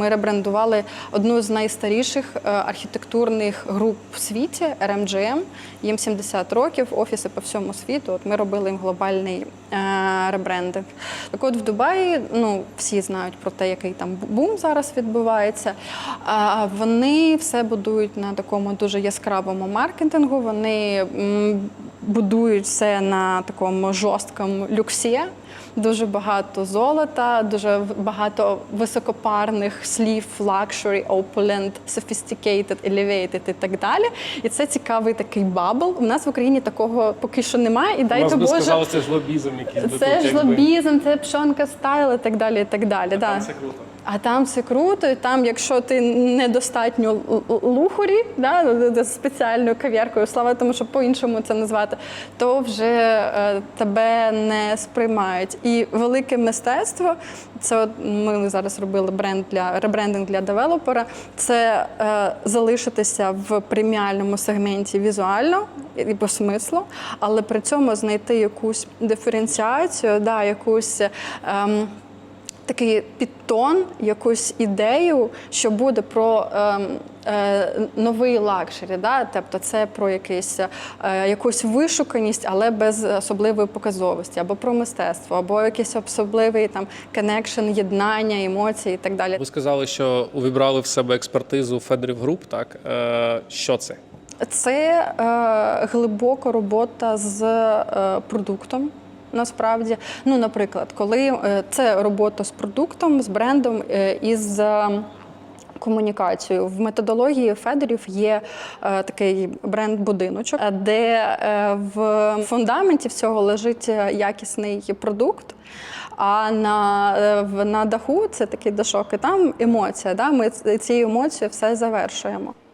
ми ребрендували одну з найстаріших е, архітектурних груп в світі RMGM. Їм 70 років, офіси по всьому світу. От ми робили їм глобальний е, ребрендинг. Так от в Дубаї, ну всі знають про те, який там бум зараз відбувається. А вони все будують на такому дуже яскравому маркетингу. Вони будують все на такому жорсткому люксі. Дуже багато золота, дуже багато високопарних слів, luxury, opulent, sophisticated, elevated і так далі. І це цікавий такий бабл. У нас в Україні такого поки що немає. І дайте Боже, сказали, це ж лобізм якийсь. це ж лобізм, це пшонка стайл і так далі. І так далі. да. Там все круто. А там все круто, і там, якщо ти недостатньо л- л- лухарі, да, спеціальною кав'яркою, слава тому, що по-іншому це назвати, то вже е, тебе не сприймають. І велике мистецтво, це от ми зараз робили бренд для ребрендинг для девелопера. Це е, залишитися в преміальному сегменті візуально і по смислу, але при цьому знайти якусь диференціацію, да, якусь. Ем, такий підтон, якусь ідею, що буде про ем, е, новий лакшері. Да? Тобто це про якийсь, е, якусь вишуканість, але без особливої показовості, або про мистецтво, або якийсь особливий там коннекшн, єднання, емоції і так далі. Ви сказали, що увібрали в себе експертизу Федерів Груп, так? Е, що це? Це е, глибока робота з е, продуктом. Насправді, ну, наприклад, коли е, це робота з продуктом, з брендом е, і з е, комунікацією. В методології Федерів є е, такий бренд-будиночок, де е, в фундаменті всього лежить якісний продукт. А на, е, на даху це такий дашок, і там емоція. Да? Ми цією емоцією все завершуємо.